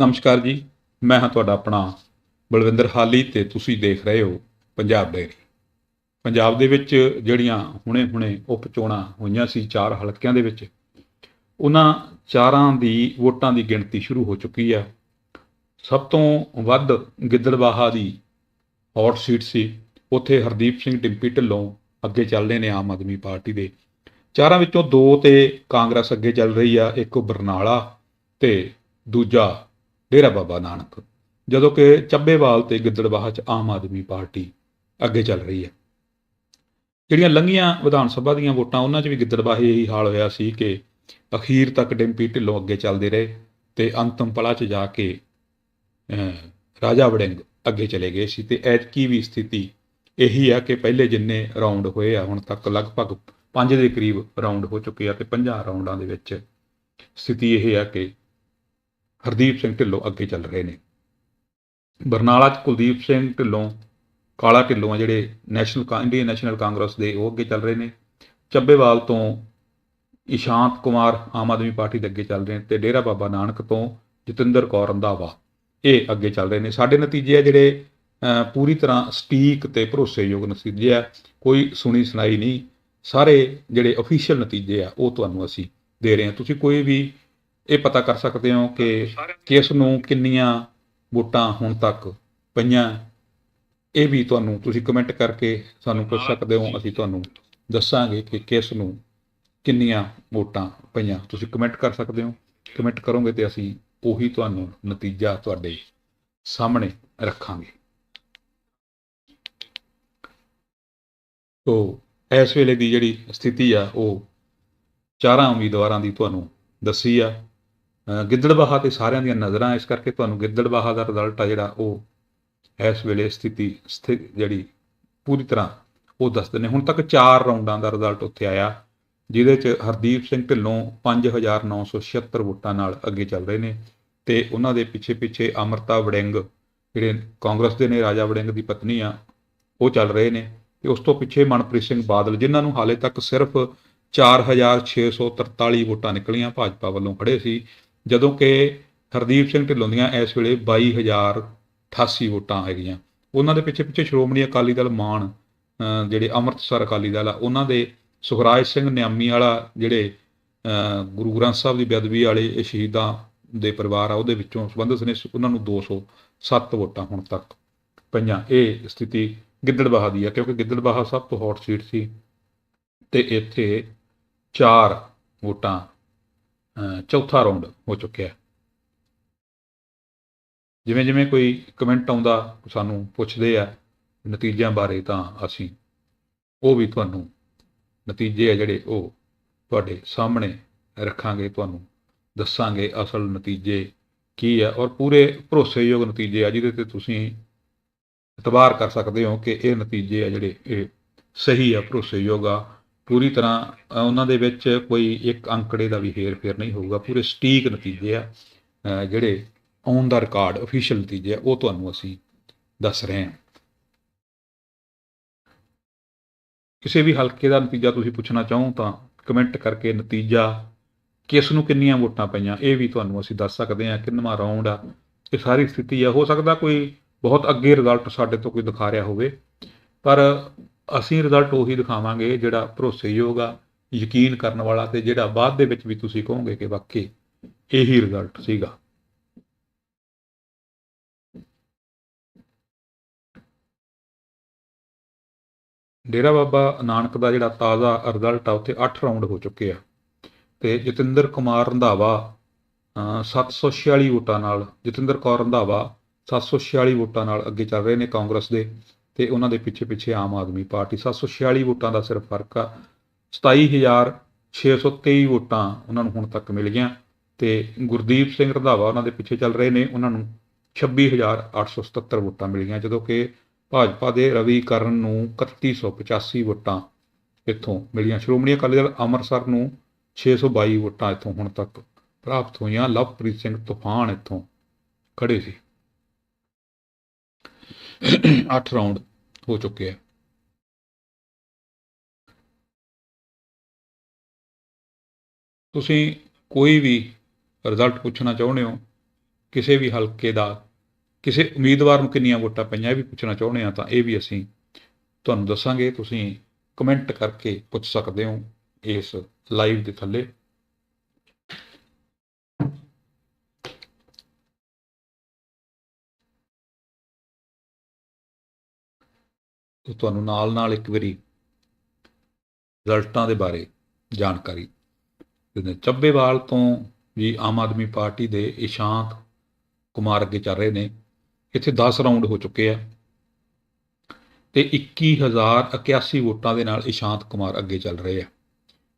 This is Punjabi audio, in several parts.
ਨਮਸਕਾਰ ਜੀ। ਮੈਂ ਹਾਂ ਤੁਹਾਡਾ ਆਪਣਾ ਬਲਵਿੰਦਰ ਹਾਲੀ ਤੇ ਤੁਸੀਂ ਦੇਖ ਰਹੇ ਹੋ ਪੰਜਾਬ ਡੇਰੀ ਪੰਜਾਬ ਦੇ ਵਿੱਚ ਜਿਹੜੀਆਂ ਹੁਣੇ-ਹੁਣੇ ਉਪ ਚੋਣਾਂ ਹੋਈਆਂ ਸੀ ਚਾਰ ਹਲਕਿਆਂ ਦੇ ਵਿੱਚ, ਉਹਨਾਂ ਚਾਰਾਂ ਦੀ ਵੋਟਾਂ ਦੀ ਗਿਣਤੀ ਸ਼ੁਰੂ ਹੋ ਚੁੱਕੀ ਹੈ ਸਭ ਤੋਂ ਵੱਧ ਗਿੱਦੜਬਾਹਾ ਦੀ ਹੌਟ ਸੀਟ ਸੀ। ਉੱਥੇ ਹਰਦੀਪ ਸਿੰਘ ਡਿੰਪੀ ਢਿੱਲੋਂ ਅੱਗੇ ਚੱਲ ਰਹੇ ਨੇ ਆਮ ਆਦਮੀ ਪਾਰਟੀ ਦੇ। ਚਾਰਾਂ ਵਿੱਚੋਂ ਦੋ ਤੇ ਕਾਂਗਰਸ ਅੱਗੇ ਚੱਲ ਰਹੀ ਆ, ਇੱਕ ਬਰਨਾਲਾ ਤੇ ਦੂਜਾ ਡੇਰਾ ਬਾਬਾ ਨਾਨਕ, ਜਦੋਂ ਕਿ ਚੱਬੇਵਾਲ ਤੇ ਗਿੱਦੜਬਾਹਾ 'ਚ ਆਮ ਆਦਮੀ ਪਾਰਟੀ ਅੱਗੇ ਚੱਲ ਰਹੀ ਹੈ। ਜਿਹੜੀਆਂ ਲੰਘੀਆਂ ਵਿਧਾਨ ਸਭਾ ਦੀਆਂ ਵੋਟਾਂ, ਉਹਨਾਂ 'ਚ ਵੀ ਗਿੱਦੜਬਾਹੇ ਇਹੀ ਹਾਲ ਹੋਇਆ ਸੀ ਕਿ ਅਖੀਰ ਤੱਕ ਡਿੰਪੀ ਢਿੱਲੋਂ ਅੱਗੇ ਚੱਲਦੇ ਰਹੇ ਤੇ ਅੰਤਮ ਪਲਾ 'ਚ ਜਾ ਕੇ ਰਾਜਾ ਵੜਿੰਗ ਅੱਗੇ ਚਲੇ ਗਏ ਸੀ। ਤੇ ਐਤਕੀ ਵੀ ਸਥਿਤੀ ਇਹੀ ਆ ਕਿ ਪਹਿਲੇ ਜਿੰਨੇ ਰਾਉਂਡ ਹੋਏ ਆ, ਹੁਣ ਤੱਕ ਲਗਭਗ 5 ਦੇ ਕਰੀਬ ਰਾਉਂਡ ਹੋ ਚੁੱਕੇ ਆ ਤੇ 50 ਰਾਉਂਡਾਂ ਦੇ ਵਿੱਚ ਸਥਿਤੀ ਇਹ ਆ ਕਿ ਹਰਦੀਪ ਸਿੰਘ ਢਿੱਲੋਂ ਅੱਗੇ ਚੱਲ ਰਹੇ ਨੇ। ਬਰਨਾਲਾ 'ਚ ਕੁਲਦੀਪ ਸਿੰਘ ਢਿੱਲੋਂ, ਕਾਲਾ ਢਿੱਲੋਂ ਆ ਜਿਹੜੇ ਨੈਸ਼ਨਲ ਕਾ- ਇੰਡੀਅਨ ਨੈਸ਼ਨਲ ਕਾਂਗਰਸ ਦੇ, ਉਹ ਅੱਗੇ ਚੱਲ ਰਹੇ ਨੇ। ਚੱਬੇਵਾਲ ਤੋਂ ਇਸ਼ਾਂਤ ਕੁਮਾਰ ਆਮ ਆਦਮੀ ਪਾਰਟੀ ਦੇ ਅੱਗੇ ਚੱਲ ਰਹੇ ਨੇ ਤੇ ਡੇਰਾ ਬਾਬਾ ਨਾਨਕ ਤੋਂ ਜਤਿੰਦਰ ਕੌਰ ਰੰਧਾਵਾ, ਇਹ ਅੱਗੇ ਚੱਲ ਰਹੇ ਨੇ। ਸਾਡੇ ਨਤੀਜੇ ਆ ਜਿਹੜੇ ਪੂਰੀ ਤਰ੍ਹਾਂ ਸਟੀਕ ਤੇ ਭਰੋਸੇਯੋਗ ਨਤੀਜੇ ਆ, ਕੋਈ ਸੁਣੀ ਸੁਣਾਈ ਨਹੀਂ। ਸਾਰੇ ਜਿਹੜੇ ਅਫੀਸ਼ੀਅਲ ਨਤੀਜੇ ਆ, ਉਹ ਤੁਹਾਨੂੰ ਅਸੀਂ ਦੇ ਰਹੇ ਹਾਂ। ਤੁਸੀਂ ਕੋਈ ਵੀ ਇਹ ਪਤਾ ਕਰ ਸਕਦੇ ਹੋ ਕਿ ਕਿਸ ਨੂੰ ਕਿੰਨੀਆਂ ਵੋਟਾਂ ਹੁਣ ਤੱਕ ਪਈਆਂ। ਇਹ ਵੀ ਤੁਹਾਨੂੰ ਤੁਸੀਂ ਕਮੈਂਟ ਕਰਕੇ ਸਾਨੂੰ ਪੁੱਛ ਸਕਦੇ ਹੋ। ਅਸੀਂ ਤੁਹਾਨੂੰ ਦੱਸਾਂਗੇ ਕਿ ਕਿਸ ਨੂੰ ਕਿੰਨੀਆਂ ਵੋਟਾਂ ਪਈਆਂ। ਤੁਸੀਂ ਕਮੈਂਟ ਕਰ ਸਕਦੇ ਹੋ। ਕਮੈਂਟ ਕਰੋਗੇ ਤੇ ਅਸੀਂ ਉਹੀ ਤੁਹਾਨੂੰ ਨਤੀਜਾ ਤੁਹਾਡੇ ਸਾਹਮਣੇ ਰੱਖਾਂਗੇ। ਤੋ ਇਸ ਵੇਲੇ ਦੀ ਜਿਹੜੀ ਸਥਿਤੀ ਆ, ਉਹ ਚਾਰਾਂ ਉਮੀਦਵਾਰਾਂ ਦੀ ਤੁਹਾਨੂੰ ਦੱਸੀ ਆ। ਗਿੱਦੜਬਾਹਾ ਤੇ ਸਾਰਿਆਂ ਦੀਆਂ ਨਜ਼ਰਾਂ ਇਸ ਕਰਕੇ ਤੁਹਾਨੂੰ ਗਿੱਦੜਬਾਹਾ ਦਾ ਰਿਜ਼ਲਟ ਆ ਜਿਹੜਾ ਉਹ ਇਸ ਵੇਲੇ ਸਥਿਤੀ, ਸਥਿ, ਜਿਹੜੀ ਪੂਰੀ ਤਰ੍ਹਾਂ ਉਹ ਦੱਸਦੇ ਨੇ। ਹੁਣ ਤੱਕ 4 ਰਾਉਂਡਾਂ ਦਾ ਰਿਜ਼ਲਟ ਉੱਥੇ ਆਇਆ, ਜਿਹਦੇ ਚ ਹਰਦੀਪ ਸਿੰਘ ਢਿੱਲੋਂ 5976 ਵੋਟਾਂ ਨਾਲ ਅੱਗੇ ਚੱਲ ਰਹੇ ਨੇ ਤੇ ਉਹਨਾਂ ਦੇ ਪਿੱਛੇ ਪਿੱਛੇ ਅਮਰਤਾ ਵੜਿੰਗ, ਜਿਹੜੇ ਕਾਂਗਰਸ ਦੇ ਨੇ, ਰਾਜਾ ਵੜਿੰਗ ਦੀ ਪਤਨੀ ਆ, ਉਹ ਚੱਲ ਰਹੇ ਨੇ। ਤੇ ਉਸ ਤੋਂ ਪਿੱਛੇ ਮਨਪ੍ਰੀਤ ਸਿੰਘ ਬਾਦਲ, ਜਿਨ੍ਹਾਂ ਨੂੰ ਹਾਲੇ ਤੱਕ ਸਿਰਫ 4643 ਵੋਟਾਂ ਨਿਕਲੀਆਂ, ਭਾਜਪਾ ਵੱਲੋਂ ਖੜੇ ਸੀ। ਜਦੋਂ ਕਿ ਹਰਦੀਪ ਸਿੰਘ ਢਿੱਲੋਂ ਦੀਆਂ ਇਸ ਵੇਲੇ 22088 ਵੋਟਾਂ ਹੈਗੀਆਂ। ਉਹਨਾਂ ਦੇ ਪਿੱਛੇ ਪਿੱਛੇ ਸ਼੍ਰੋਮਣੀ ਅਕਾਲੀ ਦਲ ਮਾਨ ਜਿਹੜੇ ਅੰਮ੍ਰਿਤਸਰ ਅਕਾਲੀ ਦਲ ਆ, ਉਹਨਾਂ ਦੇ ਸੁਖਰਾਜ ਸਿੰਘ ਨਿਆਮੀ ਵਾਲਾ ਜਿਹੜੇ ਗੁਰੂ ਗ੍ਰੰਥ ਸਾਹਿਬ ਦੀ ਬੇਅਦਬੀ ਵਾਲੇ ਸ਼ਹੀਦਾਂ ਦੇ ਪਰਿਵਾਰ ਆ, ਉਹਦੇ ਵਿੱਚੋਂ ਸੰਬੰਧਿਤ ਨੇ ਉਹਨਾਂ ਨੂੰ 207 ਵੋਟਾਂ ਹੁਣ ਤੱਕ ਪਈਆਂ। ਇਹ ਸਥਿਤੀ ਗਿੱਦੜਬਾਹਾ ਦੀ ਆ, ਕਿਉਂਕਿ ਗਿੱਦੜਬਾਹਾ ਸਭ ਤੋਂ ਹੌਟ ਸੀਟ ਸੀ ਤੇ ਇੱਥੇ 4 ਵੋਟਾਂ ਚੌਥਾ ਰਾਉਂਡ ਹੋ ਚੁੱਕਿਆ ਜਿਵੇਂ ਜਿਵੇਂ ਕੋਈ ਕਮੈਂਟ ਆਉਂਦਾ, ਸਾਨੂੰ ਪੁੱਛਦੇ ਆ, ਨਤੀਜਿਆਂ ਬਾਰੇ ਤਾਂ ਅਸੀਂ ਉਹ ਵੀ ਤੁਹਾਨੂੰ ਨਤੀਜੇ ਆ ਜਿਹੜੇ ਉਹ ਤੁਹਾਡੇ ਸਾਹਮਣੇ ਰੱਖਾਂਗੇ, ਤੁਹਾਨੂੰ ਦੱਸਾਂਗੇ ਅਸਲ ਨਤੀਜੇ ਕੀ ਆ ਔਰ ਪੂਰੇ ਭਰੋਸੇਯੋਗ ਨਤੀਜੇ ਆ, ਜਿਹਦੇ ਤੇ ਤੁਸੀਂ ਇਤਬਾਰ ਕਰ ਸਕਦੇ ਹੋ ਕਿ ਇਹ ਨਤੀਜੇ ਆ ਜਿਹੜੇ ਇਹ ਸਹੀ ਆ, ਭਰੋਸੇਯੋਗ ਆ ਪੂਰੀ ਤਰ੍ਹਾਂ ਉਹਨਾਂ ਦੇ ਵਿੱਚ ਕੋਈ ਇੱਕ ਅੰਕੜੇ ਦਾ ਵੀ ਹੇਰ-ਫੇਰ ਨਹੀਂ ਹੋਊਗਾ। ਪੂਰੇ ਸਟੀਕ ਨਤੀਜੇ ਆ ਜਿਹੜੇ ਔਨ ਦਾ ਰਿਕਾਰਡ ਅਫੀਸ਼ੀਅਲ ਨਤੀਜੇ ਆ, ਉਹ ਤੁਹਾਨੂੰ ਅਸੀਂ ਦੱਸ ਰਹੇ ਹਾਂ। ਕਿਸੇ ਵੀ ਹਲਕੇ ਦਾ ਨਤੀਜਾ ਤੁਸੀਂ ਪੁੱਛਣਾ ਚਾਹੋ ਤਾਂ ਕਮੈਂਟ ਕਰਕੇ ਨਤੀਜਾ ਕਿਸ ਨੂੰ ਕਿੰਨੀਆਂ ਵੋਟਾਂ ਪਈਆਂ, ਇਹ ਵੀ ਤੁਹਾਨੂੰ ਅਸੀਂ ਦੱਸ ਸਕਦੇ ਹਾਂ ਕਿੰਨਵਾਂ ਰਾਉਂਡ ਆ, ਇਹ ਸਾਰੀ ਸਥਿਤੀ ਆ। ਹੋ ਸਕਦਾ ਕੋਈ ਬਹੁਤ ਅੱਗੇ ਰਿਜ਼ਲਟ ਸਾਡੇ ਤੋਂ ਕੋਈ ਦਿਖਾ ਰਿਹਾ ਹੋਵੇ, ਪਰ ਅਸੀਂ ਰਿਜ਼ਲਟ ਉਹੀ ਦਿਖਾਵਾਂਗੇ ਜਿਹੜਾ ਭਰੋਸੇਯੋਗ ਆ, ਯਕੀਨ ਕਰਨ ਵਾਲਾ ਤੇ ਜਿਹੜਾ ਬਾਅਦ ਦੇ ਵਿੱਚ ਵੀ ਤੁਸੀਂ ਕਹੋਗੇ ਕਿ ਵਾਕਈ ਇਹੀ ਰਿਜ਼ਲਟ ਸੀਗਾ। ਡੇਰਾ ਬਾਬਾ ਨਾਨਕ ਦਾ ਜਿਹੜਾ ਤਾਜ਼ਾ ਰਿਜ਼ਲਟ ਆ, ਉੱਥੇ 8 ਰਾਉਂਡ ਹੋ ਚੁੱਕੇ ਆ। ਤੇ ਜਤਿੰਦਰ ਕੁਮਾਰ ਰੰਧਾਵਾ, ਅਹ 746 ਵੋਟਾਂ ਨਾਲ, ਜਤਿੰਦਰ ਕੌਰ ਰੰਧਾਵਾ 746 ਵੋਟਾਂ ਨਾਲ ਅੱਗੇ ਚੱਲ ਰਹੇ ਨੇ ਕਾਂਗਰਸ ਦੇ। ਤੇ ਉਹਨਾਂ ਦੇ ਪਿੱਛੇ ਪਿੱਛੇ ਆਮ ਆਦਮੀ ਪਾਰਟੀ। 746 ਵੋਟਾਂ ਦਾ ਸਿਰਫ ਫ਼ਰਕ ਆ। 27623 ਵੋਟਾਂ ਉਹਨਾਂ ਨੂੰ ਹੁਣ ਤੱਕ ਮਿਲ ਗਈਆਂ ਤੇ ਗੁਰਦੀਪ ਸਿੰਘ ਰੰਧਾਵਾ ਉਹਨਾਂ ਦੇ ਪਿੱਛੇ ਚੱਲ ਰਹੇ ਨੇ, ਉਹਨਾਂ ਨੂੰ 26877 ਵੋਟਾਂ ਮਿਲ ਗਈਆਂ, ਜਦੋਂ ਕਿ ਭਾਜਪਾ ਦੇ ਰਵੀ ਕਰਨ ਨੂੰ 3185 ਵੋਟਾਂ ਇੱਥੋਂ ਮਿਲੀਆਂ। ਸ਼੍ਰੋਮਣੀ ਅਕਾਲੀ ਦਲ ਅੰਮ੍ਰਿਤਸਰ ਨੂੰ 622 ਵੋਟਾਂ ਇੱਥੋਂ ਹੁਣ ਤੱਕ ਪ੍ਰਾਪਤ ਹੋਈਆਂ। ਲਵਪ੍ਰੀਤ ਸਿੰਘ ਤੂਫਾਨ ਇੱਥੋਂ ਖੜੇ ਸੀ। 8 ਰਾਉਂਡ ਹੋ ਚੁੱਕਿਆ ਆ ਤੁਸੀਂ ਕੋਈ ਵੀ ਰਿਜ਼ਲਟ ਪੁੱਛਣਾ ਚਾਹੁੰਦੇ ਹੋ, ਕਿਸੇ ਵੀ ਹਲਕੇ ਦਾ, ਕਿਸੇ ਉਮੀਦਵਾਰ ਨੂੰ ਕਿੰਨੀਆਂ ਵੋਟਾਂ ਪਈਆਂ ਇਹ ਵੀ ਪੁੱਛਣਾ ਚਾਹੁੰਦੇ ਆ ਤਾਂ ਇਹ ਵੀ ਅਸੀਂ ਤੁਹਾਨੂੰ ਦੱਸਾਂਗੇ, ਤੁਸੀਂ ਕਮੈਂਟ ਕਰਕੇ ਪੁੱਛ ਸਕਦੇ ਹੋ ਇਸ ਲਾਈਵ ਦੇ ਥੱਲੇ। ਤੇ ਤੁਹਾਨੂੰ ਨਾਲ ਨਾਲ ਇੱਕ ਵਾਰੀ ਰਿਜ਼ਲਟਾਂ ਦੇ ਬਾਰੇ ਜਾਣਕਾਰੀ ਦਿੰਦੇ। ਚੱਬੇਵਾਲ ਤੋਂ ਵੀ ਆਮ ਆਦਮੀ ਪਾਰਟੀ ਦੇ ਇਸ਼ਾਂਤ ਕੁਮਾਰ ਅੱਗੇ ਚੱਲ ਰਹੇ ਨੇ। ਇੱਥੇ 10 ਰਾਉਂਡ ਹੋ ਚੁੱਕੇ ਆ ਤੇ 21081 ਵੋਟਾਂ ਦੇ ਨਾਲ ਇਸ਼ਾਂਤ ਕੁਮਾਰ ਅੱਗੇ ਚੱਲ ਰਹੇ ਆ।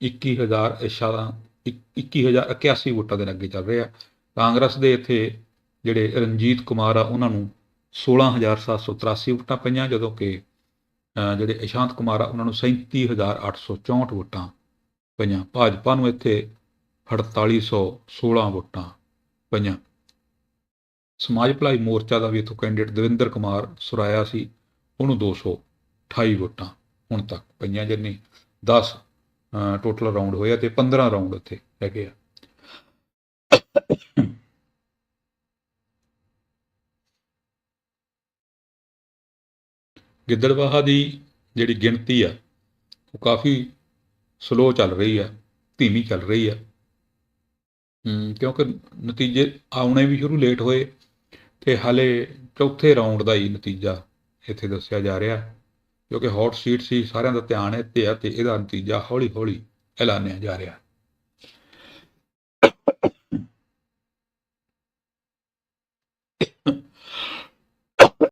21000 ਇਸ਼ਾਰਾ 21081 ਵੋਟਾਂ ਦੇ ਨਾਲ ਅੱਗੇ ਚੱਲ ਰਹੇ ਆ। ਕਾਂਗਰਸ ਦੇ ਇੱਥੇ ਜਿਹੜੇ ਰਣਜੀਤ ਕੁਮਾਰ ਆ, ਉਹਨਾਂ ਨੂੰ 16783 ਵੋਟਾਂ ਪਈਆਂ, ਜਦੋਂ ਕਿ ਜਿਹੜੇ ਇਸ਼ਾਂਤ ਕੁਮਾਰ ਆ, ਉਹਨਾਂ ਨੂੰ 37864 ਵੋਟਾਂ ਪਈਆਂ। ਭਾਜਪਾ ਨੂੰ ਇੱਥੇ 4816 ਵੋਟਾਂ ਪਈਆਂ। ਸਮਾਜ ਭਲਾਈ ਮੋਰਚਾ ਦਾ ਵੀ ਇੱਥੋਂ ਕੈਂਡੀਡੇਟ ਦਵਿੰਦਰ ਕੁਮਾਰ ਸੁਰਾਇਆ ਸੀ, ਉਹਨੂੰ 228 ਵੋਟਾਂ ਹੁਣ ਤੱਕ ਪਈਆਂ ਜਿੰਨੀ 10 ਟੋਟਲ ਰਾਉਂਡ ਹੋਇਆ ਤੇ 15 ਰਾਉਂਡ ਇੱਥੇ ਹੈਗੇ ਆ। ਗਿੱਦੜਬਾਹਾ ਦੀ ਜਿਹੜੀ ਗਿਣਤੀ ਆ, ਉਹ ਕਾਫੀ ਸਲੋ ਚੱਲ ਰਹੀ ਆ, ਧੀਮੀ ਚੱਲ ਰਹੀ ਆ। ਕਿਉਂਕਿ ਨਤੀਜੇ ਆਉਣੇ ਵੀ ਸ਼ੁਰੂ ਲੇਟ ਹੋਏ ਤੇ ਹਾਲੇ ਚੌਥੇ ਰਾਉਂਡ ਦਾ ਹੀ ਨਤੀਜਾ ਇੱਥੇ ਦੱਸਿਆ ਜਾ ਰਿਹਾ ਕਿਉਂਕਿ ਹੌਟ ਸੀਟ ਸੀ, ਸਾਰਿਆਂ ਦਾ ਧਿਆਨ ਇੱਥੇ ਆ ਤੇ ਇਹਦਾ ਨਤੀਜਾ ਹੌਲੀ ਹੌਲੀ ਐਲਾਨਿਆ ਜਾ ਰਿਹਾ।